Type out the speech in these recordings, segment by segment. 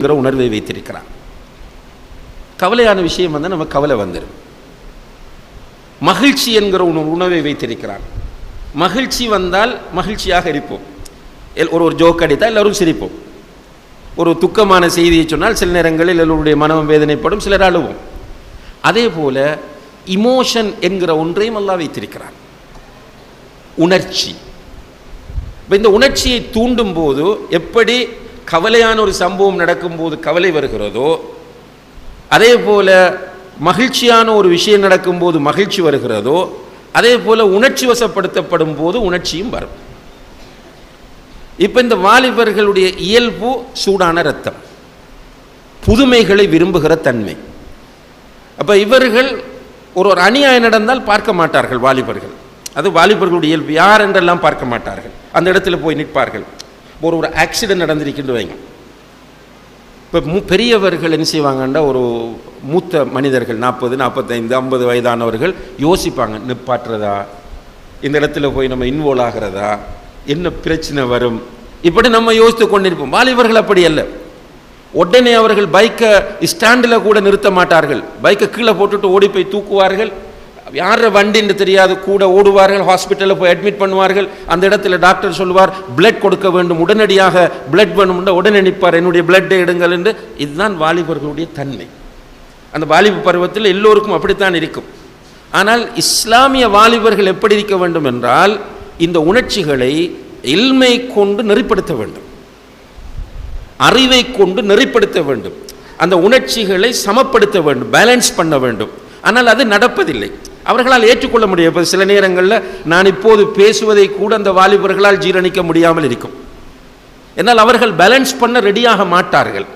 என்கிற உணர்வை வைத்திருக்கிறான். கவலையான விஷயம் வந்து நம்ம கவலை வந்துடும் மகிழ்ச்சி என்கிற உண உணவை வைத்திருக்கிறான். மகிழ்ச்சி வந்தால் மகிழ்ச்சியாக இருப்போம். ஒரு ஒரு ஜோக் அடித்தால் எல்லோரும் சிரிப்போம். ஒரு துக்கமான செய்தியை சொன்னால் சில நேரங்களில் எல்லோருடைய மனம் வேதனைப்படும் சிலர் அழுவோம். அதே போல இமோஷன் என்கிற ஒன்றையும் அல்லாஹ் வைத்திருக்கிறான். உணர்ச்சி. இப்போ இந்த உணர்ச்சியை தூண்டும் போது எப்படி கவலையான ஒரு சம்பவம் நடக்கும்போது கவலை வருகிறதோ அதே போல் மகிழ்ச்சியான ஒரு விஷயம் நடக்கும்போது மகிழ்ச்சி வருகிறதோ அதே போல் உணர்ச்சி வசப்படுத்தப்படும் போது உணர்ச்சியும் வரும். இப்போ இந்த வாலிபர்களுடைய இயல்பு சூடான ரத்தம் புதுமைகளை விரும்புகிற தன்மை. அப்போ இவர்கள் ஒரு ஒரு அநியாயம் நடந்தால் பார்க்க மாட்டார்கள் வாலிபர்கள். அது வாலிபர்களுடைய இயல்பு. யார் என்றெல்லாம் பார்க்க மாட்டார்கள்? அந்த இடத்துல போய் நிற்பார்கள். ஒரு ஒரு ஆக்சிடென்ட் நடந்திருக்கின்ற வைங்க. இப்போ மு பெரியவர்கள் என்ன செய்வாங்கன்னா ஒரு மூத்த மனிதர்கள் நாற்பது நாற்பத்தைந்து ஐம்பது வயதானவர்கள் யோசிப்பாங்க நிப்பாட்டுறதா? இந்த இடத்துல போய் நம்ம இன்வால்வ் ஆகிறதா? என்ன பிரச்சனை வரும்? இப்படி நம்ம யோசித்து கொண்டிருப்போம். வாலிபர்கள் அப்படி அல்ல. உடனே அவர்கள் பைக்கை ஸ்டாண்டில் கூட நிறுத்த மாட்டார்கள். பைக்கை கீழே போட்டுட்டு ஓடி போய் தூக்குவார்கள். யார் வண்டின்னு தெரியாது கூட ஓடுவார்கள் ஹாஸ்பிட்டலில் போய் அட்மிட் பண்ணுவார்கள். அந்த இடத்துல டாக்டர் சொல்லுவார் பிளட் கொடுக்க வேண்டும் உடனடியாக பிளட் வேணும்னா உடனே நிற்பார். என்னுடைய பிளட்டை எடுங்கள் என்று. இதுதான் வாலிபர்களுடைய தன்மை. அந்த வாலிப பருவத்தில் எல்லோருக்கும் அப்படித்தான் இருக்கும். ஆனால் இஸ்லாமிய வாலிபர்கள் எப்படி இருக்க வேண்டும் என்றால் இந்த உணர்ச்சிகளை இல்மை கொண்டு நெறிப்படுத்த வேண்டும். அறிவை கொண்டு நெறிப்படுத்த வேண்டும். அந்த உணர்ச்சிகளை சமப்படுத்த வேண்டும் பேலன்ஸ் பண்ண வேண்டும். ஆனால் அது நடப்பதில்லை. அவர்களால் ஏற்றுக்கொள்ள முடியும். சில நேரங்களில் நான் இப்போது பேசுவதை கூட அந்த வாலிபர்களால் ஜீரணிக்க முடியாமல் இருக்கும். என்னால் அவர்கள் பேலன்ஸ் பண்ண ரெடியாக மாட்டார்கள்.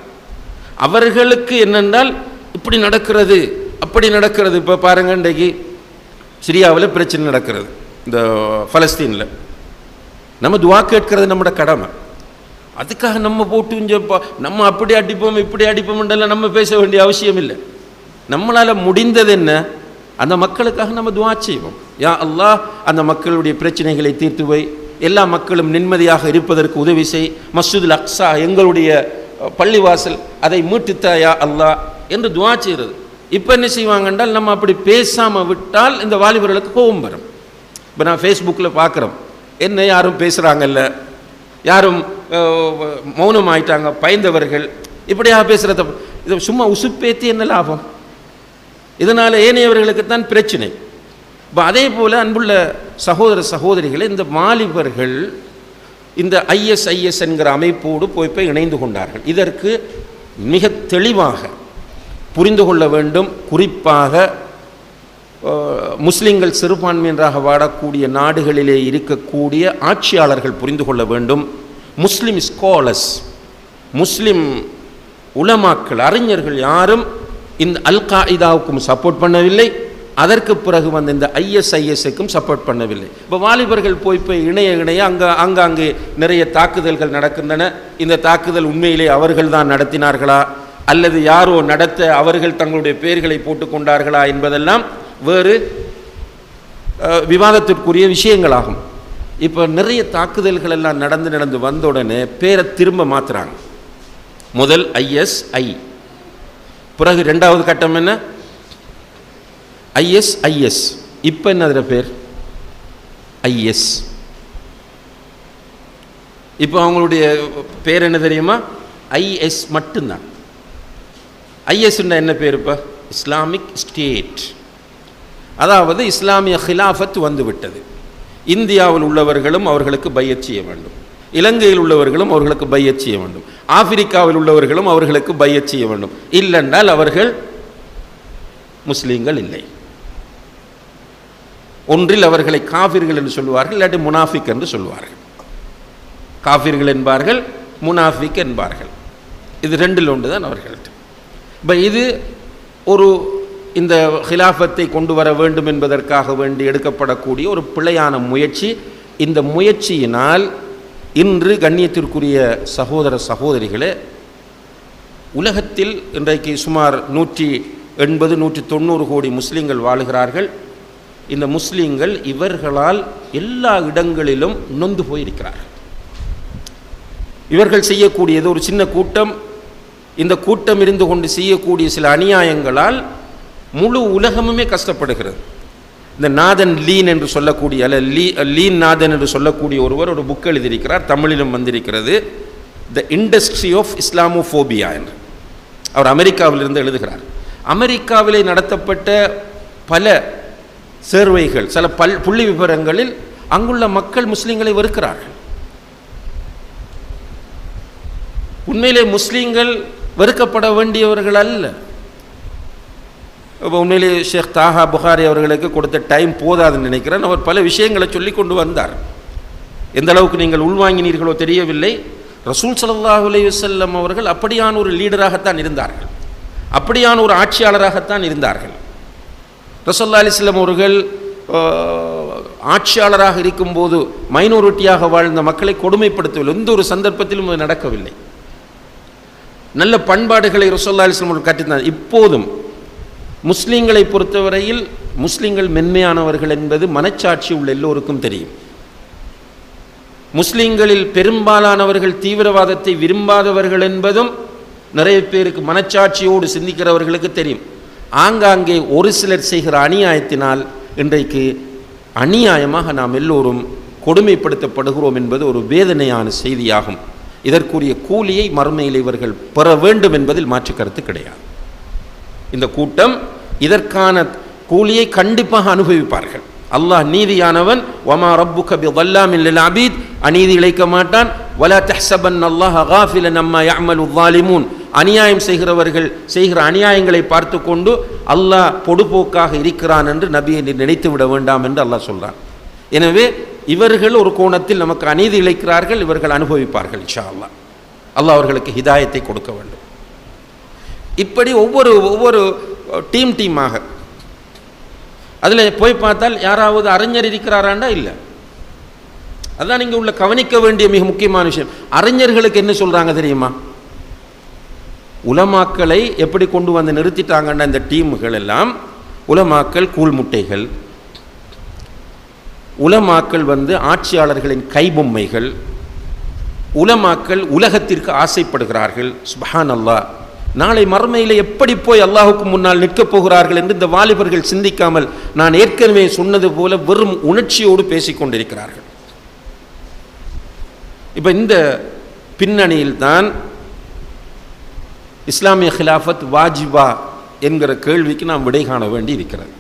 அவர்களுக்கு என்னென்றால் இப்படி நடக்கிறது அப்படி நடக்கிறது. இப்போ பாருங்க இன்றைக்கு சிரியாவில் பிரச்சனை நடக்கிறது. இந்த ஃபலஸ்தீனில் நம்ம துவா கேட்கிறது நம்மளோட கடமை. அதுக்காக நம்ம போட்டு இங்க நம்ம அப்படி அடிப்போம் இப்படி அடிப்போம்ன்றெல்லாம் நம்ம பேச வேண்டிய அவசியம் இல்லை நம்மளால் முடிந்தது என்ன? அந்த மக்களுக்காக நம்ம துவா செய்வோம். யா அல்லாஹ் அந்த மக்களுடைய பிரச்சனைகளை தீர்த்து வை. எல்லா மக்களும் நிம்மதியாக இருப்பதற்கு உதவி செய். மஸ்ஜிதுல் அக்ஸா எங்களுடைய பள்ளிவாசல் அதை மீட்டுத்தா யா அல்லாஹ் என்று துவா செய்கிறது. இப்போ என்ன செய்வாங்க என்றால் நம்ம அப்படி பேசாமல் விட்டால் இந்த வாலிபர்களுக்கு கோபம் வரும். இப்போ நான் ஃபேஸ்புக்கில் பார்க்குறோம் என்ன யாரும் பேசுகிறாங்கல்ல யாரும் மௌனம் ஆயிட்டாங்க பயந்தவர்கள். இப்படியா பேசுகிறத இது சும்மா உசுப்பேத்தி என்ன லாபம்? இதனால் ஏனையவர்களுக்கு தான் பிரச்சனை. இப்போ அதே போல் அன்புள்ள சகோதர சகோதரிகளை இந்த மாலிபர்கள் இந்த ஐஎஸ்ஐஎஸ் என்கிற அமைப்போடு போய் போய் இணைந்து கொண்டார்கள். இதற்கு மிக தெளிவாக புரிந்து கொள்ள வேண்டும். குறிப்பாக முஸ்லிம்கள் சிறுபான்மையினராக வாடக்கூடிய நாடுகளிலே இருக்கக்கூடிய ஆட்சியாளர்கள் புரிந்து கொள்ள வேண்டும். முஸ்லிம் ஸ்காலர்ஸ் முஸ்லிம் உலமாக்கள் அறிஞர்கள் யாரும் இந்த அல் காயிதாவுக்கும் சப்போர்ட் பண்ணவில்லை. அதற்கு பிறகு வந்த இந்த ஐஎஸ்ஐஎஸ்க்கும் சப்போர்ட் பண்ணவில்லை. இப்போ வாலிபர்கள் போய் போய் இணைய இணைய அங்கே ஆங்காங்கே நிறைய தாக்குதல்கள் நடக்கின்றன. இந்த தாக்குதல் உண்மையிலே அவர்கள் தான் நடத்தினார்களா? அல்லது யாரோ நடத்த அவர்கள் தங்களுடைய பெயர்களை போட்டுக்கொண்டார்களா என்பதெல்லாம் வேறு விவாதத்திற்குரிய விஷயங்களாகும். இப்போ நிறைய தாக்குதல்கள் எல்லாம் நடந்து நடந்து வந்த உடனே பேரை திரும்ப மாற்றுறாங்க முதல் ஐஎஸ்ஐ பிறகு ரெண்டாவது கட்டம் என்ன? ஐஎஸ்ஐஎஸ் இப்போ என்ன அதில் பேர்? ஐஎஸ் இப்போ அவங்களுடைய பேர் என்ன தெரியுமா? ஐஎஸ் மட்டும்தான். ஐஎஸ்ன்னா என்ன பேர் இப்போ? இஸ்லாமிக் ஸ்டேட் அதாவது இஸ்லாமிய ஹிலாஃபத் வந்துவிட்டது. இந்தியாவில் உள்ளவர்களும் அவர்களுக்கு பையச் செய்ய வேண்டும். இலங்கையில் உள்ளவர்களும் அவர்களுக்கு பையச் செய்ய வேண்டும். ஆப்பிரிக்காவில் உள்ளவர்களும் அவர்களுக்கு பையச் செய்ய வேண்டும். இல்லைன்றால் அவர்கள் முஸ்லீம்கள் இல்லை. ஒன்றில் அவர்களை காஃபிர்கள் என்று சொல்வார்கள் இல்லாட்டி முனாஃபிக் என்று சொல்வார்கள் காஃபிர்கள் என்பார்கள் முனாஃபிக் என்பார்கள். இது ரெண்டில் ஒன்று தான் அவர்கள்ட்ட. இப்போ இது ஒரு இந்த ஹிலாஃபத்தை கொண்டு வர வேண்டும் என்பதற்காக வேண்டி எடுக்கப்படக்கூடிய ஒரு பிழையான முயற்சி. இந்த முயற்சியினால் இன்று கண்ணியத்திற்குரிய சகோதர சகோதரிகளே உலகத்தில் இன்றைக்கு சுமார் நூற்றி எண்பது நூற்றி தொண்ணூறு கோடி முஸ்லீம்கள் வாழுகிறார்கள். இந்த முஸ்லீம்கள் இவர்களால் எல்லா இடங்களிலும் நொந்து போயிருக்கிறார்கள் இவர்கள் செய்யக்கூடியது ஒரு சின்ன கூட்டம். இந்த கூட்டம் இருந்து கொண்டு செய்யக்கூடிய சில அநியாயங்களால் முழு உலகமுமே கஷ்டப்படுகிறது. இந்த நாதன் லீன் என்று சொல்லக்கூடிய அல்ல லீ லீன் நாதன் என்று சொல்லக்கூடிய ஒருவர் ஒரு புக் எழுதியிருக்கிறார் தமிழிலும் வந்திருக்கிறது. த இண்டஸ்ட்ரி ஆஃப் இஸ்லாமோஃபோபியா என்று. அவர் அமெரிக்காவிலிருந்து எழுதுகிறார். அமெரிக்காவிலே நடத்தப்பட்ட பல சேர்வைகள் சில பல் புள்ளி விவரங்களில் அங்குள்ள மக்கள் முஸ்லீம்களை வெறுக்கிறார்கள். உண்மையிலே முஸ்லீம்கள் வெறுக்கப்பட வேண்டியவர்கள் அல்ல. இப்போ உண்மையிலே ஷேக் தாஹா புகாரி அவர்களுக்கு கொடுத்த டைம் போதாதுன்னு நினைக்கிறேன். அவர் பல விஷயங்களை சொல்லி கொண்டு வந்தார். எந்த அளவுக்கு நீங்கள் உள்வாங்கினீர்களோ தெரியவில்லை. ரசூல் ஸல்லல்லாஹு அலைஹி அவர்கள் அப்படியான ஒரு லீடராகத்தான் இருந்தார்கள். அப்படியான ஒரு ஆட்சியாளராகத்தான் இருந்தார்கள். ரசல்லா அலிஸ்லம் அவர்கள் ஆட்சியாளராக இருக்கும்போது மைனாரிட்டியாக வாழ்ந்த மக்களை கொடுமைப்படுத்தவில்லை. எந்த ஒரு சந்தர்ப்பத்திலும் அது நடக்கவில்லை. நல்ல பண்பாடுகளை ரசல்லா அலிஸ்லம் அவர்கள் கற்றுத்தான் இப்போதும் முஸ்லீம்களை பொறுத்தவரையில் முஸ்லீம்கள் மென்மையானவர்கள் என்பது மனச்சாட்சி உள்ள எல்லோருக்கும் தெரியும். முஸ்லீம்களில் பெரும்பாலானவர்கள் தீவிரவாதத்தை விரும்பாதவர்கள் என்பதும் நிறைய பேருக்கு மனச்சாட்சியோடு சிந்திக்கிறவர்களுக்கு தெரியும். ஆங்காங்கே ஒரு சிலர் செய்கிற அநியாயத்தினால் இன்றைக்கு அநியாயமாக நாம் எல்லோரும் கொடுமைப்படுத்தப்படுகிறோம் என்பது ஒரு வேதனையான செய்தியாகும். இதற்குரிய கூலியை மறுமையில் இவர்கள் பெற வேண்டும் என்பதில் மாற்று கருத்து கிடையாது. இந்த கூட்டம் இதற்கான கூலியை கண்டிப்பாக அனுபவிப்பார்கள். அல்லாஹ் நீதியானவன் ஒமா ரப்பு கபி வல்லாமில் அபீத் அநீதி இழைக்க மாட்டான். வலா தஹ்சபன் அல்லாஹ் ஹாஃபில நம்ம யாமல் அநியாயம் செய்கிறவர்கள் செய்கிற அநியாயங்களை பார்த்து கொண்டு அல்லாஹ் பொடுபோக்காக இருக்கிறான் என்று நபியை நினைத்து விட வேண்டாம் என்று அல்லாஹ் சொல்கிறான் எனவே இவர்கள் ஒரு கோணத்தில் நமக்கு அநீதி இழைக்கிறார்கள் இவர்கள் அனுபவிப்பார்கள் இஷா அல்லா அல்லாஹ் அவர்களுக்கு ஹிதாயத்தை கொடுக்க வேண்டும். இப்படி ஒவ்வொரு ஒவ்வொரு டீம் டீமாக. அதில் போய் பார்த்தால் யாராவது அறிஞர் இருக்கிறாராண்டா? இல்லை. அதான் நீங்கள் உள்ள கவனிக்க வேண்டிய மிக முக்கியமான விஷயம். அறிஞர்களுக்கு என்ன சொல்கிறாங்க தெரியுமா? உலமாக்களை எப்படி கொண்டு வந்து நிறுத்திட்டாங்கன்னா இந்த டீமுகள் எல்லாம்? உலமாக்கள் கூழ் முட்டைகள். உலமாக்கள் வந்து ஆட்சியாளர்களின் கைபொம்மைகள். உலமாக்கள் உலகத்திற்கு ஆசைப்படுகிறார்கள். சுபஹான் அல்லாஹ் நாளை மறுமையில் எப்படி போய் அல்லாஹுக்கு முன்னால் நிற்கப் போகிறார்கள் என்று இந்த வாலிபர்கள் சிந்திக்காமல் நான் ஏற்கனவே சொன்னது போல வெறும் உணர்ச்சியோடு பேசிக் கொண்டிருக்கிறார்கள். இப்போ இந்த பின்னணியில் தான் இஸ்லாமிய ஹிலாஃபத் வாஜிபா என்கிற கேள்விக்கு நாம் விடை காண வேண்டி இருக்கிறது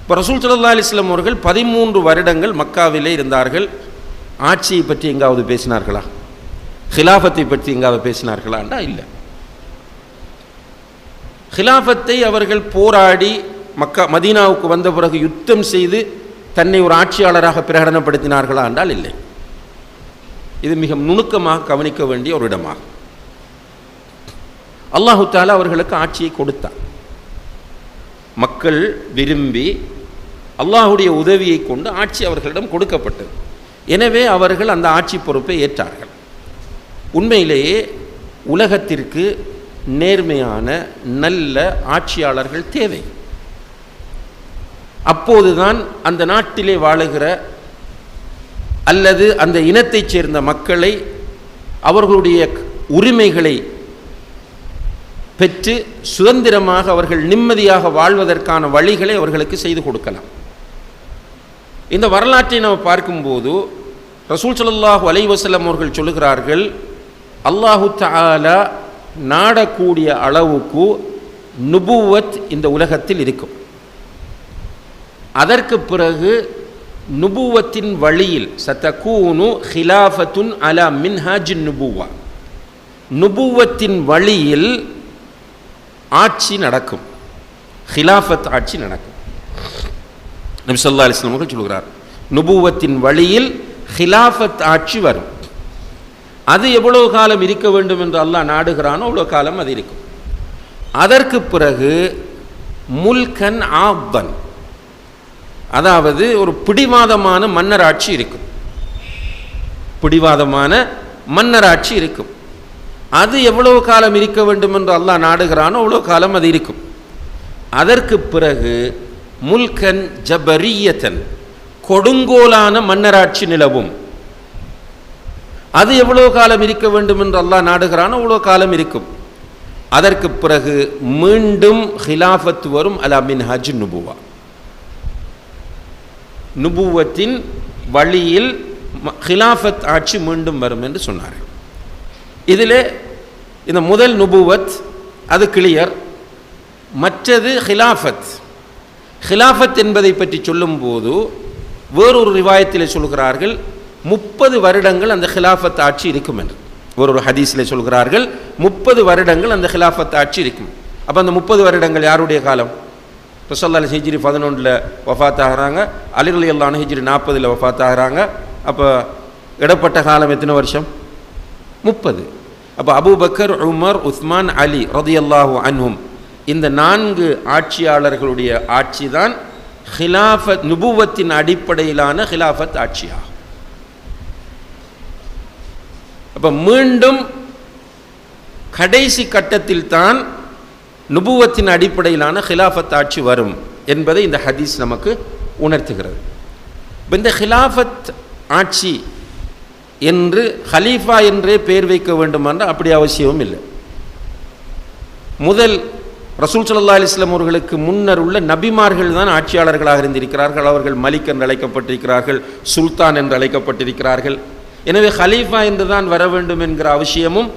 இப்போ ரசூல் சல்லா அலிஸ்லாம் அவர்கள் பதிமூன்று வருடங்கள் மக்காவிலே இருந்தார்கள். ஆட்சியை பற்றி எங்காவது பேசினார்களா? ஹிலாஃபத்தை பற்றி எங்காவது பேசினார்களாண்டா இல்லை. ஹிலாஃபத்தை அவர்கள் போராடி மக்கா மதீனாவுக்கு வந்த பிறகு யுத்தம் செய்து தன்னை ஒரு ஆட்சியாளராக பிரகடனப்படுத்தினார்களா என்றால் இல்லை. இது மிக நுணுக்கமாக கவனிக்க வேண்டிய ஒரு இடமாகும். அல்லாஹு தாலா அவர்களுக்கு ஆட்சியை கொடுத்தார் மக்கள் விரும்பி அல்லாஹுடைய உதவியை கொண்டு ஆட்சி அவர்களிடம் கொடுக்கப்பட்டது. எனவே அவர்கள் அந்த ஆட்சி பொறுப்பை ஏற்றார்கள். உண்மையிலேயே உலகத்திற்கு நேர்மையான நல்ல ஆட்சியாளர்கள் தேவை. அப்போதுதான் அந்த நாட்டிலே வாழுகிற அல்லது அந்த இனத்தைச் சேர்ந்த மக்களை அவர்களுடைய உரிமைகளை பெற்று சுதந்திரமாக அவர்கள் நிம்மதியாக வாழ்வதற்கான வழிகளை அவர்களுக்கு செய்து கொடுக்கலாம். இந்த வரலாற்றை நாம் பார்க்கும்போது ரசூல் ஸல்லல்லாஹு அலைஹி அவர்கள் சொல்லுகிறார்கள் அல்லாஹு தாலா நாடக்கூடிய அளவுக்கு நுபுவத் இந்த உலகத்தில் இருக்கும். அதற்கு பிறகு நுபுவத்தின் வழியில் சத்தகூனு ஹிலாஃபத்துன் அலா மின்ஹாஜின் நுபுவா. நுபுவத்தின் வழியில் ஆட்சி நடக்கும். ஹிலாஃபத் ஆட்சி நடக்கும். நபிசல்லா அலிஸ்லாம் அவர்கள் சொல்கிறார் நுபுவத்தின் வழியில் ஹிலாஃபத் ஆட்சி வரும். அது எவ்வளவு காலம் இருக்க வேண்டும் என்று அல்லாஹ் நாடுகிறானோ அவ்வளோ காலம் அது இருக்கும். அதற்கு பிறகு முல்கன் ஆப்பன் அதாவது ஒரு பிடிவாதமான மன்னராட்சி இருக்கும். பிடிவாதமான மன்னராட்சி இருக்கும். அது எவ்வளவு காலம் இருக்க வேண்டும் என்று அல்லாஹ் நாடுகிறானோ அவ்வளோ காலம் அது இருக்கும். அதற்கு பிறகு முல்கன் ஜபரியத்தன் கொடுங்கோலான மன்னராட்சி நிலவும். அது எவ்வளோ காலம் இருக்க வேண்டும் என்று அல்லாஹ் நாடுகிறானோ அவ்வளோ காலம் இருக்கும். அதற்கு பிறகு மீண்டும் ஹிலாஃபத் வரும் அலா மின் ஹஜ் நுபுவா. நுபுவத்தின் வழியில் ம- ஹிலாஃபத் ஆட்சி மீண்டும் வரும் என்று சொன்னார்கள் இதில் இந்த முதல் நுபுவத் அது கிளியர் மற்றது ஹிலாஃபத். ஹிலாஃபத் என்பதை பற்றி சொல்லும்போது வேறொரு ரிவாயத்தில் சொல்கிறார்கள் முப்பது வருடங்கள் அந்த ஹிலாஃபத் ஆட்சி இருக்கும் என்று. ஒரு ஹதீஸில் சொல்கிறார்கள் முப்பது வருடங்கள் அந்த ஹிலாஃபத் ஆட்சி இருக்கும். அப்போ அந்த முப்பது வருடங்கள் யாருடைய காலம்? ரசல்லா ஹிஜ்ரி பதினொன்றில் வஃபாத் ஆகிறாங்க அலிரலி அல்லான ஹிஜ்ரி நாற்பதில் வஃபாத் ஆகிறாங்க அப்போ இடப்பட்ட காலம் எத்தனை வருஷம்? முப்பது. அப்போ அபுபக்கர் உமர் உஸ்மான் அலி ரதியல்லாஹு அன்ஹும் இந்த நான்கு ஆட்சியாளர்களுடைய ஆட்சி தான் ஹிலாஃபத் நுபுவத்தின் அடிப்படையிலான ஹிலாஃபத் ஆட்சியாகும். அப்போ மீண்டும் கடைசி கட்டத்தில் தான் நுபுவத்தின் அடிப்படையிலான ஹிலாஃபத் ஆட்சி வரும் என்பதை இந்த ஹதீஸ் நமக்கு உணர்த்துகிறது. இப்போ இந்த ஹிலாஃபத் ஆட்சி என்று ஹலீஃபா என்றே பெயர் வைக்க வேண்டுமென்றால் அப்படி அவசியமும் இல்லை. முதல் ரசூல் சல்லா அலிஸ்லாம் அவர்களுக்கு முன்னர் உள்ள நபிமார்கள் தான் ஆட்சியாளர்களாக இருந்திருக்கிறார்கள். அவர்கள் மலிக் என்று அழைக்கப்பட்டிருக்கிறார்கள் சுல்தான் என்று அழைக்கப்பட்டிருக்கிறார்கள். எனவே ஹலீஃபா என்று தான் வர வேண்டும் என்கிற அவசியமும்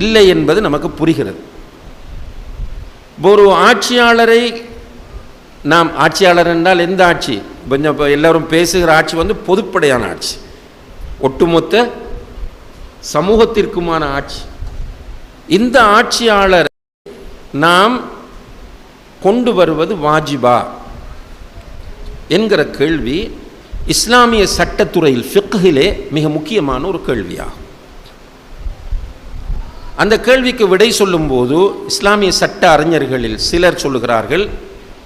இல்லை என்பது நமக்கு புரிகிறது. ஒரு ஆட்சியாளரை நாம் ஆட்சியாளர் என்றால் எந்த ஆட்சி? கொஞ்சம் இப்போ பேசுகிற ஆட்சி வந்து பொதுப்படையான ஆட்சி. ஒட்டுமொத்த சமூகத்திற்குமான ஆட்சி. இந்த ஆட்சியாளர் நாம் கொண்டு வருவது வாஜிபா என்கிற கேள்வி இஸ்லாமிய சட்டத்துறையில் ஃபிக்கிலே மிக முக்கியமான ஒரு கேள்வியாகும். அந்த கேள்விக்கு விடை சொல்லும்போது இஸ்லாமிய சட்ட அறிஞர்களில் சிலர் சொல்லுகிறார்கள்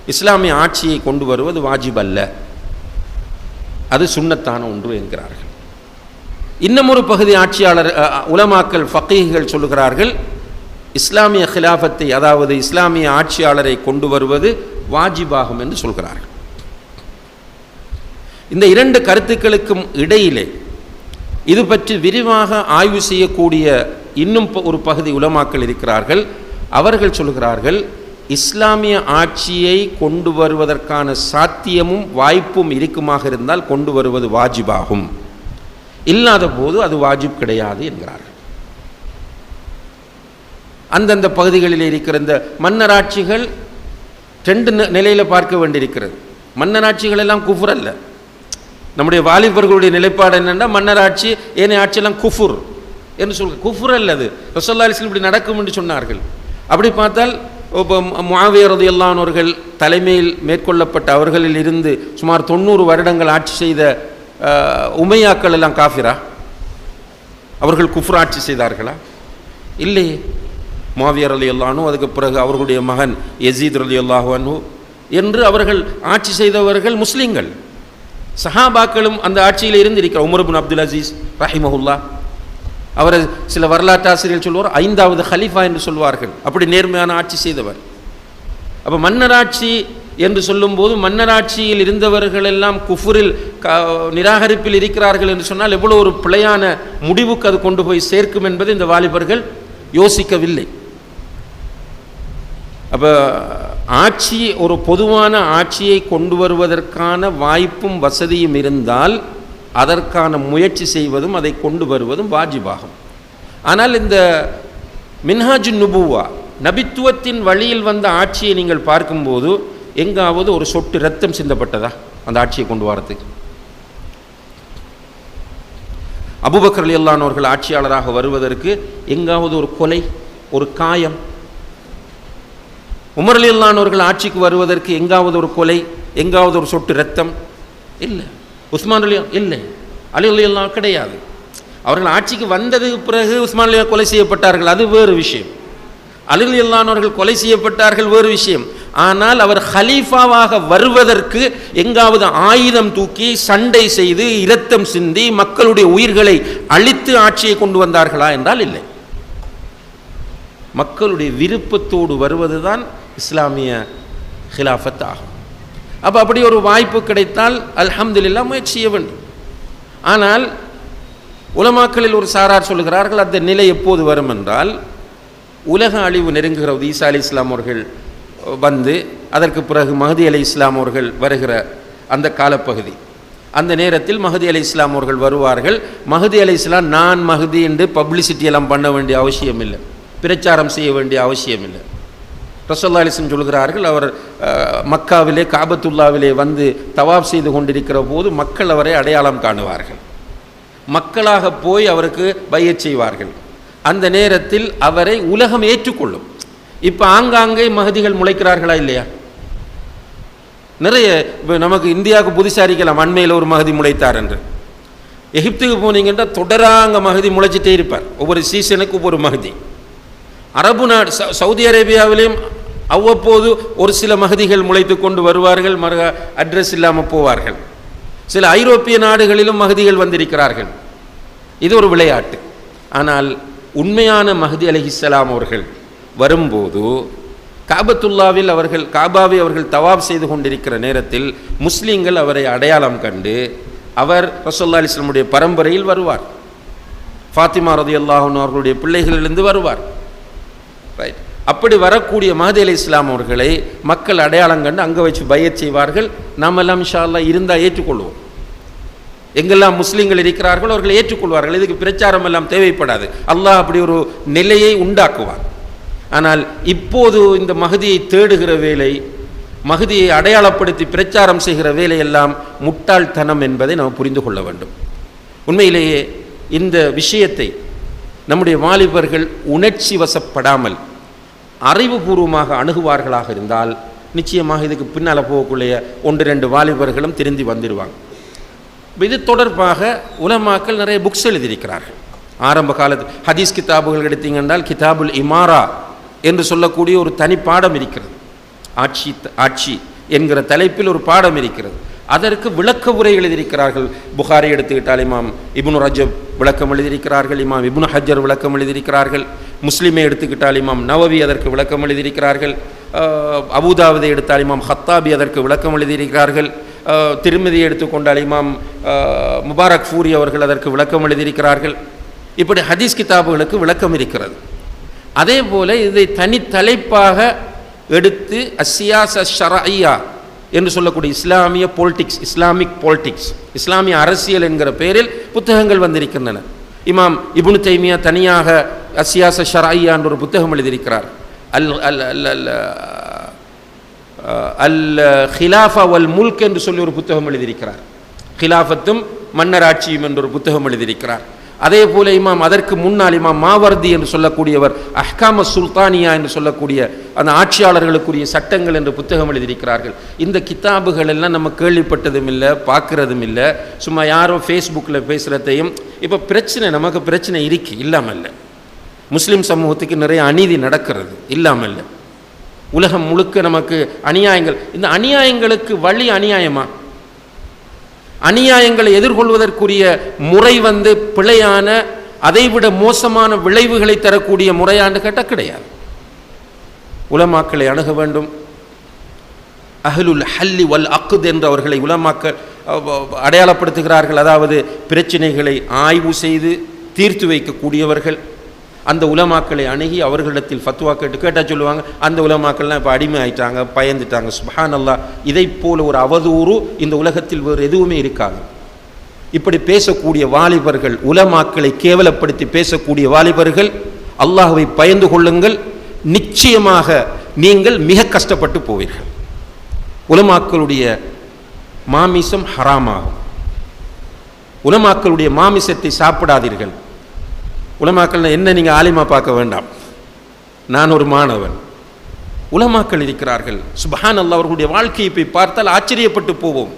இஸ்லாமிய ஆட்சியை கொண்டு வருவது வாஜிப் அல்ல அது சுண்ணத்தான ஒன்று என்கிறார்கள். இன்னும் ஒரு பகுதி ஆட்சியாளர் உலமாக்கல் ஃபக்கீகள் சொல்லுகிறார்கள் இஸ்லாமிய ஹிலாஃபத்தை அதாவது இஸ்லாமிய ஆட்சியாளரை கொண்டு வருவது வாஜிபாகும் என்று சொல்கிறார்கள். இந்த இரண்டு கருத்துக்களுக்கும் இடையிலே இது பற்றி விரிவாக ஆய்வு செய்யக்கூடிய இன்னும் ப- ஒரு பகுதி உலமாக்கள் இருக்கிறார்கள். அவர்கள் சொல்கிறார்கள் இஸ்லாமிய ஆட்சியை கொண்டு வருவதற்கான சாத்தியமும் வாய்ப்பும் இருக்குமாக இருந்தால் கொண்டு வருவது வாஜிபாகும். இல்லாத போது அது வாஜிப் கிடையாது என்கிறார்கள். அந்தந்த பகுதிகளில் இருக்கிற இந்த மன்னராட்சிகள் ரெண்டு நிலையில் பார்க்க வேண்டியிருக்கிறது. மன்னராட்சிகள் எல்லாம் குஃபுர் அல்ல. நம்முடைய வாலிபர்களுடைய நிலைப்பாடு என்னென்னா மன்னர் ஆட்சி ஏனைய ஆட்சியெல்லாம் குஃபுர் என்று சொல்க குஃபுர் அல்லது ரசல்லா அலிஸ்லம் இப்படி நடக்கும் என்று சொன்னார்கள். அப்படி பார்த்தால் இப்போ மாவியரது எல்லானோர்கள் தலைமையில் மேற்கொள்ளப்பட்ட அவர்களில் இருந்து சுமார் தொண்ணூறு வருடங்கள் ஆட்சி செய்த உமையாக்கள் எல்லாம் காஃபிரா? அவர்கள் குஃப்ர் ஆட்சி செய்தார்களா? இல்லையே. மாவியர் அலி அல்லானு அதுக்கு பிறகு அவர்களுடைய மகன் யசீத் அலி அல்லாஹானு என்று அவர்கள் ஆட்சி செய்தவர்கள் முஸ்லீம்கள். சஹாபாக்களும் அந்த ஆட்சியில் இருந்து இருக்கிற உமர்பின் அப்துல் அசீஸ் ரஹிமஹுல்லா. அவரை சில வரலாற்று ஆசிரியர்கள் சொல்வார் ஐந்தாவது ஹலீஃபா என்று சொல்வார்கள். அப்படி நேர்மையான ஆட்சி செய்தவர். அப்போ மன்னராட்சி என்று சொல்லும்போது மன்னராட்சியில் இருந்தவர்கள் எல்லாம் குஃபுரில் க நிராகரிப்பில் இருக்கிறார்கள் என்று சொன்னால் எவ்வளோ ஒரு பிழையான முடிவுக்கு அது கொண்டு போய் சேர்க்கும் என்பதை இந்த வாலிபர்கள் யோசிக்கவில்லை. அப்போ ஆட்சி ஒரு பொதுவான ஆட்சியை கொண்டு வருவதற்கான வாய்ப்பும் வசதியும் இருந்தால் அதற்கான முயற்சி செய்வதும் அதை கொண்டு வருவதும் வாஜிபாகும். ஆனால் இந்த மின்ஹாஜு நுபுவா நபித்துவத்தின் வழியில் வந்த ஆட்சியை நீங்கள் பார்க்கும்போது எங்காவது ஒரு சொட்டு ரத்தம் சிந்தப்பட்டதா அந்த ஆட்சியை கொண்டு வரதுக்கு அபுபக்கர் அலியல்லானவர்கள் ஆட்சியாளராக வருவதற்கு எங்காவது ஒரு கொலை ஒரு காயம் உமர் அலியல்லானவர்கள் ஆட்சிக்கு வருவதற்கு எங்காவது ஒரு கொலை எங்காவது ஒரு சொட்டு ரத்தம் இல்லை. உஸ்மான் அலியா இல்லை. அலி அலியல்லாம் கிடையாது. அவர்கள் ஆட்சிக்கு வந்ததுக்கு பிறகு உஸ்மான் அலியா கொலை செய்யப்பட்டார்கள். அது வேறு விஷயம். அலி அலியல்லானவர்கள் கொலை செய்யப்பட்டார்கள் வேறு விஷயம். ஆனால் அவர் ஹலீஃபாவாக வருவதற்கு எங்காவது ஆயுதம் தூக்கி சண்டை செய்து இரத்தம் சிந்தி மக்களுடைய உயிர்களை அழித்து ஆட்சியை கொண்டு வந்தார்களா என்றால் இல்லை. மக்களுடைய விருப்பத்தோடு வருவதுதான் இஸ்லாமிய ஹிலாஃபத் ஆகும் அப்போ அப்படி ஒரு வாய்ப்பு கிடைத்தால் அல்ஹம்துல்லா முயற்சி செய்ய வேண்டும். ஆனால் உலமாக்களில் ஒரு சாரார் சொல்லுகிறார்கள் அந்த நிலை எப்போது வரும் என்றால் உலக அழிவு நெருங்குகிறது ஈசா அலி இஸ்லாம் அவர்கள் வந்து அதற்கு பிறகு மஹதி அலி இஸ்லாம் அவர்கள் வருகிற அந்த காலப்பகுதி. அந்த நேரத்தில் மஹதி அலி இஸ்லாம் அவர்கள் வருவார்கள். மஹதி அலி இஸ்லாம் நான் மஹதி என்று பப்ளிசிட்டி எல்லாம் பண்ண வேண்டிய அவசியம் இல்லை பிரச்சாரம் செய்ய வேண்டிய அவசியம் இல்லை ரசோல்லா சொல்கிறார்கள் அவர் அஹ், மக்காவிலே காபத்துல்லாவிலே வந்து தவாப் செய்து கொண்டிருக்கிற போது மக்கள் அவரை அடையாளம் காணுவார்கள். மக்களாக போய் அவருக்கு பையச் செய்வார்கள். அந்த நேரத்தில் அவரை உலகம் ஏற்றுக்கொள்ளும். இப்போ ஆங்காங்கே மகதிகள் முளைக்கிறார்களா இல்லையா? நிறைய இப்போ நமக்கு இந்தியாவுக்கு புதுசாரிக்கலாம் அண்மையில் ஒரு மகதி முளைத்தார் என்று. எகிப்துக்கு போனீங்கன்னா தொடராங்க மகதி முளைச்சிட்டே இருப்பார். ஒவ்வொரு சீசனுக்கு ஒவ்வொரு மகதி. அரபு நாடு சவுதி அரேபியாவிலேயும் அவ்வப்போது ஒரு சில மகதிகள் முளைத்து கொண்டு வருவார்கள் மறு அட்ரஸ் இல்லாமல் போவார்கள். சில ஐரோப்பிய நாடுகளிலும் மகதிகள் வந்திருக்கிறார்கள். இது ஒரு விளையாட்டு. ஆனால் உண்மையான மஹதி அலைஹிஸ்ஸலாம் அவர்கள் வரும்போது காபத்துல்லாவில் அவர்கள் காபாவை அவர்கள் தவாப் செய்து கொண்டிருக்கிற நேரத்தில் முஸ்லீம்கள் அவரை அடையாளம் கண்டு அவர் ரசோல்லா அலிஸ்லமுடைய பரம்பரையில் வருவார். ஃபாத்திமா ரதியல்லாஹன் அவர்களுடைய பிள்ளைகளிலிருந்து வருவார். ரைட் அப்படி வரக்கூடிய மஹதி அலி இஸ்லாம் அவர்களை மக்கள் அடையாளம் கண்டு அங்கே வச்சு பயச் செய்வார்கள். நாம் எல்லாம் இன்ஷா இருந்தால் ஏற்றுக்கொள்வோம். எங்கெல்லாம் முஸ்லீம்கள் இருக்கிறார்களோ அவர்களை ஏற்றுக்கொள்வார்கள். இதுக்கு பிரச்சாரம் எல்லாம் தேவைப்படாது. அல்லாஹ் அப்படி ஒரு நிலையை உண்டாக்குவார் ஆனால் இப்போது இந்த மகதியை தேடுகிற வேலை மகதியை அடையாளப்படுத்தி பிரச்சாரம் செய்கிற வேலையெல்லாம் முட்டாள்தனம் என்பதை நாம் புரிந்து கொள்ள வேண்டும். உண்மையிலேயே இந்த விஷயத்தை நம்முடைய வாலிபர்கள் உணர்ச்சி வசப்படாமல் அறிவுபூர்வமாக அணுகுவார்களாக இருந்தால் நிச்சயமாக இதுக்கு பின்னால் போகக்கூடிய ஒன்று ரெண்டு வாலிபர்களும் திருந்தி வந்துடுவாங்க இது தொடர்பாக உலமாக்கள் நிறைய புக்ஸ் எழுதியிருக்கிறார்கள். ஆரம்ப காலத்தில் ஹதீஸ் கிதாபுகள் எடுத்தீங்கன்றால் கிதாபுல் இமாரா என்று சொல்லக்கூடிய ஒரு தனி பாடம் இருக்கிறது. ஆட்சி ஆட்சி என்கிற தலைப்பில் ஒரு பாடம் இருக்கிறது. அதற்கு விளக்க உரை எழுதியிருக்கிறார்கள். புகாரி எடுத்துக்கிட்டால் இமாம் இப்னு ரஜப் விளக்கம் எழுதியிருக்கிறார்கள். இமாம் இப்னு ஹஜர் விளக்கம் எழுதியிருக்கிறார்கள். முஸ்லீமை எடுத்துக்கிட்டால் இமாம் நவவி அதற்கு விளக்கம் எழுதியிருக்கிறார்கள். அபுதாவதை எடுத்தால் இமாம் ஹத்தாபி அதற்கு விளக்கம் எழுதியிருக்கிறார்கள். திருமதியை எடுத்துக்கொண்டால் இமாம் முபாரக் ஃபூரி அவர்கள் அதற்கு விளக்கம் எழுதியிருக்கிறார்கள். இப்படி ஹதீஸ் கிதாபுகளுக்கு விளக்கம் இருக்கிறது. அதே போல் இதை தனித்தலைப்பாக எடுத்து அசியாச ஷரஐயா என்று சொல்லக்கூடிய இஸ்லாமிய பொலிட்டிக்ஸ் இஸ்லாமிக் பொலிட்டிக்ஸ் இஸ்லாமிய அரசியல் என்கிற பெயரில் புத்தகங்கள் வந்திருக்கின்றன. இமாம் இபுனு தைமியா தனியாக அசியாச ஷரஐயா என்ற ஒரு புத்தகம் எழுதியிருக்கிறார். அல் அல் அல் அல் அல் ஹிலாஃபா வல் முல்க் என்று சொல்லி ஒரு புத்தகம் எழுதியிருக்கிறார். ஹிலாஃபத்தும் மன்னராட்சியும் என்ற ஒரு புத்தகம் எழுதியிருக்கிறார். அதே போல இமாம் அதற்கு முன்னால் இமாம் மாவர்தி என்று சொல்லக்கூடியவர் அஹ்காம சுல்தானியா என்று சொல்லக்கூடிய அந்த ஆட்சியாளர்களுக்குரிய சட்டங்கள் என்று புத்தகம் எழுதியிருக்கிறார்கள். இந்த கிதாபுகள் எல்லாம் நம்ம கேள்விப்பட்டதும் இல்லை பார்க்குறதும் இல்லை. சும்மா யாரோ ஃபேஸ்புக்கில் பேசுகிறதையும் இப்போ பிரச்சனை நமக்கு பிரச்சனை இருக்கு இல்லாமல் இல்லை முஸ்லீம் சமூகத்துக்கு நிறைய அநீதி நடக்கிறது இல்லாமல் இல்லை உலகம் முழுக்க நமக்கு அநியாயங்கள் இந்த அநியாயங்களுக்கு வழி அநியாயமாக அநியாயங்களை எதிர்கொள்வதற்குரிய முறை வந்து பிழையான அதைவிட மோசமான விளைவுகளை தரக்கூடிய முறையாண்டு கேட்டால் கிடையாது. உலமாக்களை அணுக வேண்டும். அஹ்லுல் ஹல்லி வல் அக்குத் என்று அவர்களை உலமாக்கள் அடையாளப்படுத்துகிறார்கள். அதாவது பிரச்சனைகளை ஆய்வு செய்து தீர்த்து வைக்கக்கூடியவர்கள். அந்த உலமாக்களை அணுகி அவர்களிடத்தில் ஃபத்துவா கேட்டு கேட்டால் சொல்லுவாங்க அந்த உலமாக்கள்லாம் இப்போ அடிமை ஆயிட்டாங்க பயந்துட்டாங்க சுஹான் அல்லாஹ் இதைப் போல ஒரு அவதூறு இந்த உலகத்தில் வேறு எதுவுமே இருக்காது. இப்படி பேசக்கூடிய வாலிபர்கள் உலமாக்களை கேவலப்படுத்தி பேசக்கூடிய வாலிபர்கள் அல்லாஹுவை பயந்து கொள்ளுங்கள் நிச்சயமாக நீங்கள் மிக கஷ்டப்பட்டு போவீர்கள். உலமாக்களுடைய மாமிசம் ஹராமாகும். உலமாக்களுடைய மாமிசத்தை சாப்பிடாதீர்கள். உலமாக்கள் என்ன நீங்கள் ஆலிமா பார்க்க வேண்டாம். நான் ஒரு மாணவன். உலமாக்கள் இருக்கிறார்கள். சுபஹான் அல்லா அவர்களுடைய வாழ்க்கையை போய் பார்த்தால் ஆச்சரியப்பட்டு போவோம்.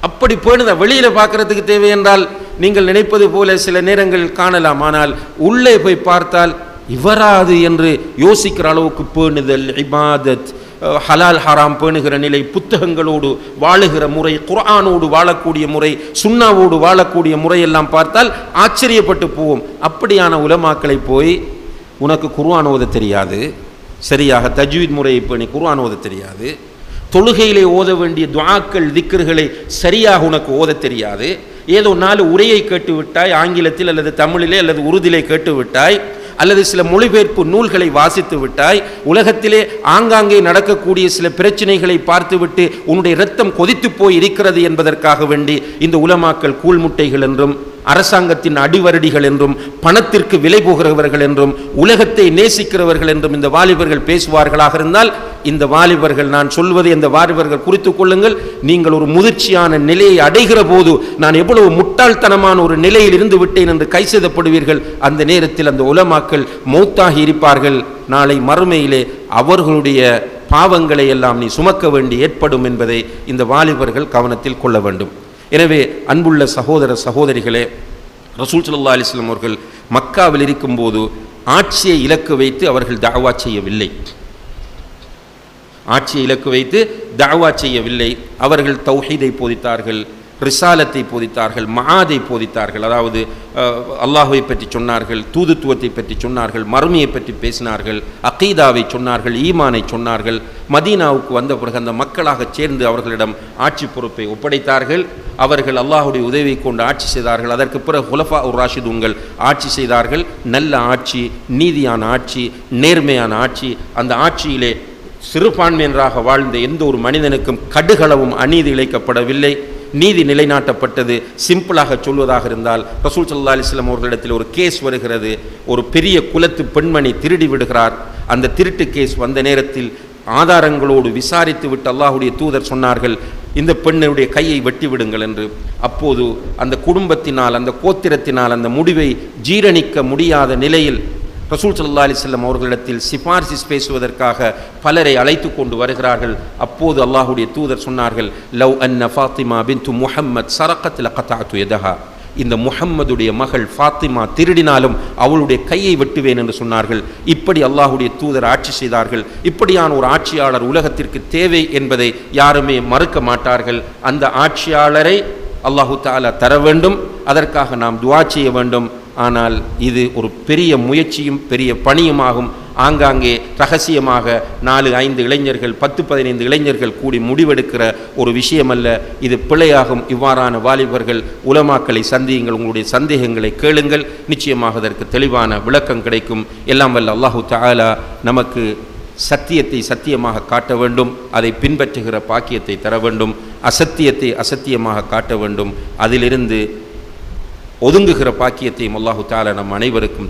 அப்படி போனதை வெளியில் பார்க்கறதுக்கு தேவை என்றால் நீங்கள் நினைப்பது போல சில நேரங்கள் காணலாம். ஆனால் உள்ளே போய் பார்த்தால் இவராது என்று யோசிக்கிற அளவுக்கு பேணுதல் இபாதத் ஹலால் ஹராம் பேணுகிற நிலை புத்தகங்களோடு வாழுகிற முறை குர்ஆனோடு வாழக்கூடிய முறை சுண்ணாவோடு வாழக்கூடிய முறையெல்லாம் பார்த்தால் ஆச்சரியப்பட்டு போவோம். அப்படியான உலமாக்களை போய் உனக்கு குர்ஆன் ஓத தெரியாது. சரியாக தஜ்வீத் முறையை பேணி குர்ஆன் ஓத தெரியாது. தொழுகையிலே ஓத வேண்டிய துவாக்கள் திக்கர்களை சரியாக உனக்கு ஓத தெரியாது. ஏதோ நாலு உரையை கேட்டுவிட்டாய் ஆங்கிலத்தில் அல்லது தமிழிலே அல்லது உருதிலே கேட்டுவிட்டாய். அல்லது சில மொழிபெயர்ப்பு நூல்களை வாசித்து விட்டாய் உலகத்திலே ஆங்காங்கே நடக்கக்கூடிய சில பிரச்சனைகளை பார்த்துவிட்டு உன்னுடைய இரத்தம் கொதித்து போய் இருக்கிறது என்பதற்காக வேண்டி இந்த உலமாக்கல் கூழ்முட்டைகள் என்றும் அரசாங்கத்தின் அடிவரடிகள் என்றும் பணத்திற்கு விலை போகிறவர்கள் என்றும் உலகத்தை நேசிக்கிறவர்கள் என்றும் இந்த வாலிபர்கள் பேசுவார்களாக இருந்தால் இந்த வாலிபர்கள் நான் சொல்வதை இந்த வாலிபர்கள் குறித்துக் கொள்ளுங்கள். நீங்கள் ஒரு முதிர்ச்சியான நிலையை அடைகிற போது நான் எவ்வளவு முட்டாள்தனமான ஒரு நிலையில் இருந்து விட்டேன் என்று கைசெதப்படுவீர்கள் அந்த நேரத்தில் அந்த உலமாக்கள் மௌத்தாகி இருப்பார்கள். நாளை மறுமையிலே அவர்களுடைய பாவங்களை எல்லாம் நீ சுமக்க வேண்டி ஏற்படும் என்பதை இந்த வாலிபர்கள் கவனத்தில் கொள்ள வேண்டும். எனவே அன்புள்ள சகோதர சகோதரிகளே ரசூல் சல்லா அலிஸ்லாம் அவர்கள் மக்காவில் இருக்கும்போது ஆட்சியை இலக்கு வைத்து அவர்கள் தாவா செய்யவில்லை. ஆட்சியை இலக்கு வைத்து தாவா செய்யவில்லை. அவர்கள் தௌஹீதை போதித்தார்கள். ரிசாலத்தை போதித்தார்கள் மகாதை போதித்தார்கள். அதாவது அல்லாஹுவை பற்றி சொன்னார்கள் தூதுத்துவத்தை பற்றி சொன்னார்கள் மறுமையை பற்றி பேசினார்கள் அகீதாவை சொன்னார்கள் ஈமானை சொன்னார்கள். மதீனாவுக்கு வந்த பிறகு அந்த மக்களாக சேர்ந்து அவர்களிடம் ஆட்சி பொறுப்பை ஒப்படைத்தார்கள். அவர்கள் அல்லாஹுடைய உதவியை கொண்டு ஆட்சி செய்தார்கள். அதற்கு பிறகு ஹுலஃபா உர் ராஷிதுங்கள் ஆட்சி செய்தார்கள். நல்ல ஆட்சி நீதியான ஆட்சி நேர்மையான ஆட்சி. அந்த ஆட்சியிலே சிறுபான்மையினராக வாழ்ந்த எந்த ஒரு மனிதனுக்கும் கடுகளவும் அநீதி இழைக்கப்படவில்லை. நீதி நிலைநாட்டப்பட்டது. சிம்பிளாக சொல்வதாக இருந்தால் ரசூல் சல்லா அலிஸ்லாம் அவர்களிடத்தில் ஒரு கேஸ் வருகிறது. ஒரு பெரிய குலத்து பெண்மணி திருடி விடுகிறார். அந்த திருட்டு கேஸ் வந்த நேரத்தில் ஆதாரங்களோடு விசாரித்து விட்டு அல்லாஹுடைய தூதர் சொன்னார்கள் இந்த பெண்ணுடைய கையை வெட்டி விடுங்கள் என்று. அப்போது அந்த குடும்பத்தினால் அந்த கோத்திரத்தினால் அந்த முடிவை ஜீரணிக்க முடியாத நிலையில் ரசூல் சல்லா செல்லம் அவர்களிடத்தில் சிபாரிசிஸ் பேசுவதற்காக பலரை அழைத்து கொண்டு வருகிறார்கள். அப்போது அல்லாஹுடைய தூதர் சொன்னார்கள் லவ் அன்ன ஃபாத்திமா பின்து முஹம்மத் சரக்கத்தில் கத்தாத்து எதஹா இந்த முஹம்மதுடைய மகள் ஃபாத்திமா திருடினாலும் அவளுடைய கையை வெட்டுவேன் என்று சொன்னார்கள். இப்படி அல்லாஹுடைய தூதர் ஆட்சி செய்தார்கள். இப்படியான ஒரு ஆட்சியாளர் உலகத்திற்கு தேவை என்பதை யாருமே மறுக்க மாட்டார்கள். அந்த ஆட்சியாளரை அல்லாஹு தாலா தர வேண்டும். அதற்காக நாம் துவா செய்ய வேண்டும். ஆனால் இது ஒரு பெரிய முயற்சியும் பெரிய பணியுமாகும். ஆங்காங்கே ரகசியமாக நாலு ஐந்து இளைஞர்கள் பத்து பதினைந்து இளைஞர்கள் கூடி முடிவெடுக்கிற ஒரு விஷயமல்ல. இது பிழையாகும். இவ்வாறான வாலிபர்கள் உலமாக்களை சந்தியுங்கள். உங்களுடைய சந்தேகங்களை கேளுங்கள். நிச்சயமாக அதற்கு தெளிவான விளக்கம் கிடைக்கும். எல்லாம் வல்ல அல்லாஹு தாலா நமக்கு சத்தியத்தை சத்தியமாக காட்ட வேண்டும். அதை பின்பற்றுகிற பாக்கியத்தை தர வேண்டும். அசத்தியத்தை அசத்தியமாக காட்ட வேண்டும். அதிலிருந்து ஒதுங்குகிற பாக்கியத்தையும் அல்லாஹு தாலா நம் அனைவருக்கும்